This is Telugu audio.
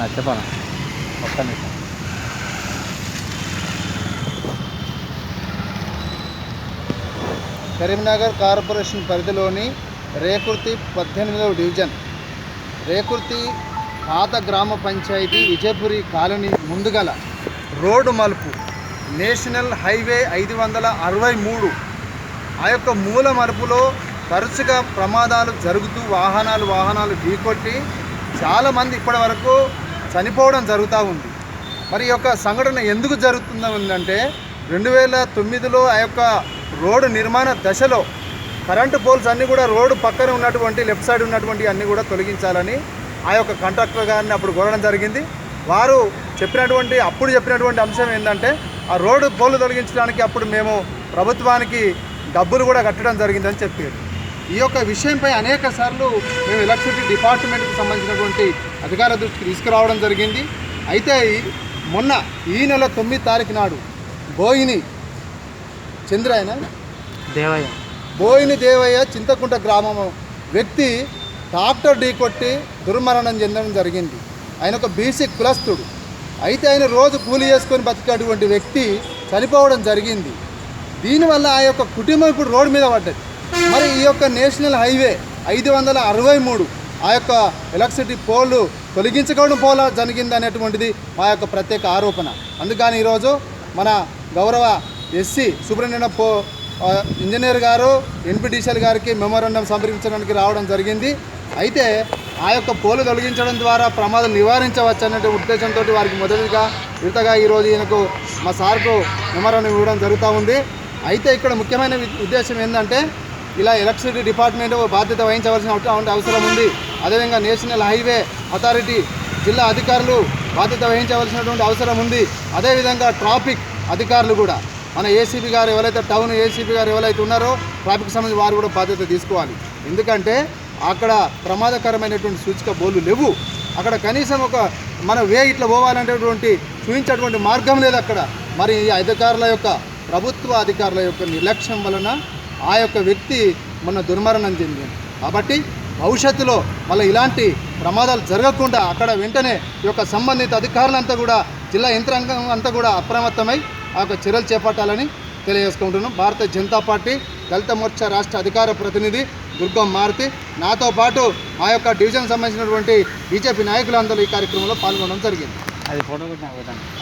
అన్న చెప్పాను? ఒక్క నిమిషం. కరీంనగర్ కార్పొరేషన్ పరిధిలోని రేకుర్తి పద్దెనిమిదవ డివిజన్. రేకుర్తి పాత గ్రామ పంచాయతీ విజయపురి కాలనీ ముందుగల రోడ్డు మలుపు నేషనల్ హైవే ఐదు వందల అరవై మూడు. ఆ యొక్క మూల మలుపులో తరచుగా ప్రమాదాలు జరుగుతూ వాహనాలు వాహనాలు ఢీకొట్టి చాలామంది ఇప్పటి వరకు చనిపోవడం జరుగుతూ ఉంది. మరి ఈ యొక్క సంఘటన ఎందుకు జరుగుతుందంటే రెండు వేల తొమ్మిదిలో ఆ యొక్క రోడ్డు నిర్మాణ దశలో కరెంటు పోల్స్ అన్నీ కూడా రోడ్డు పక్కన ఉన్నటువంటి లెఫ్ట్ సైడ్ ఉన్నటువంటి అన్నీ కూడా తొలగించాలని ఆ యొక్క కాంట్రాక్టర్ గారిని అప్పుడు కోరడం జరిగింది. వారు చెప్పినటువంటి అప్పుడు చెప్పినటువంటి అంశం ఏంటంటే ఆ రోడ్డు పోలు తొలగించడానికి అప్పుడు మేము ప్రభుత్వానికి డబ్బులు కూడా కట్టడం జరిగిందని చెప్పారు. ఈ యొక్క విషయంపై అనేక సార్లు మేము ఎలక్ట్రిసిటీ డిపార్ట్మెంట్కి సంబంధించినటువంటి అధికారుల దృష్టికి తీసుకురావడం జరిగింది. అయితే మొన్న ఈ నెల తొమ్మిది తారీఖు నాడు బోయిని చంద్రాయన? దేవయ్య. బోయిని దేవయ్య చింతకుంట గ్రామం వ్యక్తి డాక్టర్ ఢీ కొట్టి దుర్మరణం చెందడం జరిగింది. ఆయన ఒక బీసీ కులస్తుడు. అయితే ఆయన రోజు కూలి చేసుకొని బతికేటువంటి వ్యక్తి చనిపోవడం జరిగింది. దీనివల్ల ఆ యొక్క కుటుంబం ఇప్పుడు రోడ్డు మీద పడ్డది. మరి ఈ యొక్క నేషనల్ హైవే ఐదు వందల అరవై మూడు ఆ యొక్క ఎలక్ట్రిసిటీ పోలు తొలగించుకోవడం పోలా జరిగింది అనేటువంటిది మా యొక్క ప్రత్యేక ఆరోపణ. అందుకని ఈరోజు మన గౌరవ ఎస్సీ సూపరింటెండెంట్ పో ఇంజనీర్ గారు ఎన్పిటిషియల్ గారికి మెమోరాండం సమర్పించడానికి రావడం జరిగింది. అయితే ఆ యొక్క పోలు తొలగించడం ద్వారా ప్రమాదం నివారించవచ్చు అనే ఉద్దేశంతో వారికి మొదటిగా విడతగా ఈరోజు ఈయనకు మా సార్కు మెమోరాండం ఇవ్వడం జరుగుతూ ఉంది. అయితే ఇక్కడ ముఖ్యమైన ఉద్దేశం ఏంటంటే ఇలా ఎలక్ట్రిసిటీ డిపార్ట్మెంట్ బాధ్యత వహించవలసిన అవసరం ఉంది. అదేవిధంగా నేషనల్ హైవే అథారిటీ జిల్లా అధికారులు బాధ్యత వహించవలసినటువంటి అవసరం ఉంది. అదేవిధంగా ట్రాఫిక్ అధికారులు కూడా. మన ఏసీబీ గారు ఎవరైతే టౌన్ ఏసీబీ గారు ఎవరైతే ఉన్నారో ట్రాఫిక్ సంబంధించి వారు కూడా బాధ్యత తీసుకోవాలి. ఎందుకంటే అక్కడ ప్రమాదకరమైనటువంటి సూచిక బోర్లు లేవు. అక్కడ కనీసం ఒక మన వే ఇట్లా పోవాలనేటువంటి చూపించేటువంటి మార్గం లేదు అక్కడ. మరి ఈ అధికారుల యొక్క ప్రభుత్వ అధికారుల యొక్క నిర్లక్ష్యం వలన ఆ యొక్క వ్యక్తి మొన్న దుర్మరణం చెందింది కాబట్టి భవిష్యత్తులో మళ్ళీ ఇలాంటి ప్రమాదాలు జరగకుండా అక్కడ వెంటనే ఈ యొక్క సంబంధిత అధికారులంతా కూడా జిల్లా యంత్రాంగం అంతా కూడా అప్రమత్తమై ఆ యొక్క చర్యలు చేపట్టాలని తెలియజేసుకుంటున్నాం. భారతీయ జనతా పార్టీ దళిత మోర్చా రాష్ట్ర అధికార ప్రతినిధి దుర్గం మారుతి నాతో పాటు ఆ యొక్క డివిజన్ సంబంధించినటువంటి బీజేపీ నాయకులందరూ ఈ కార్యక్రమంలో పాల్గొనడం జరిగింది. అది ఫోటో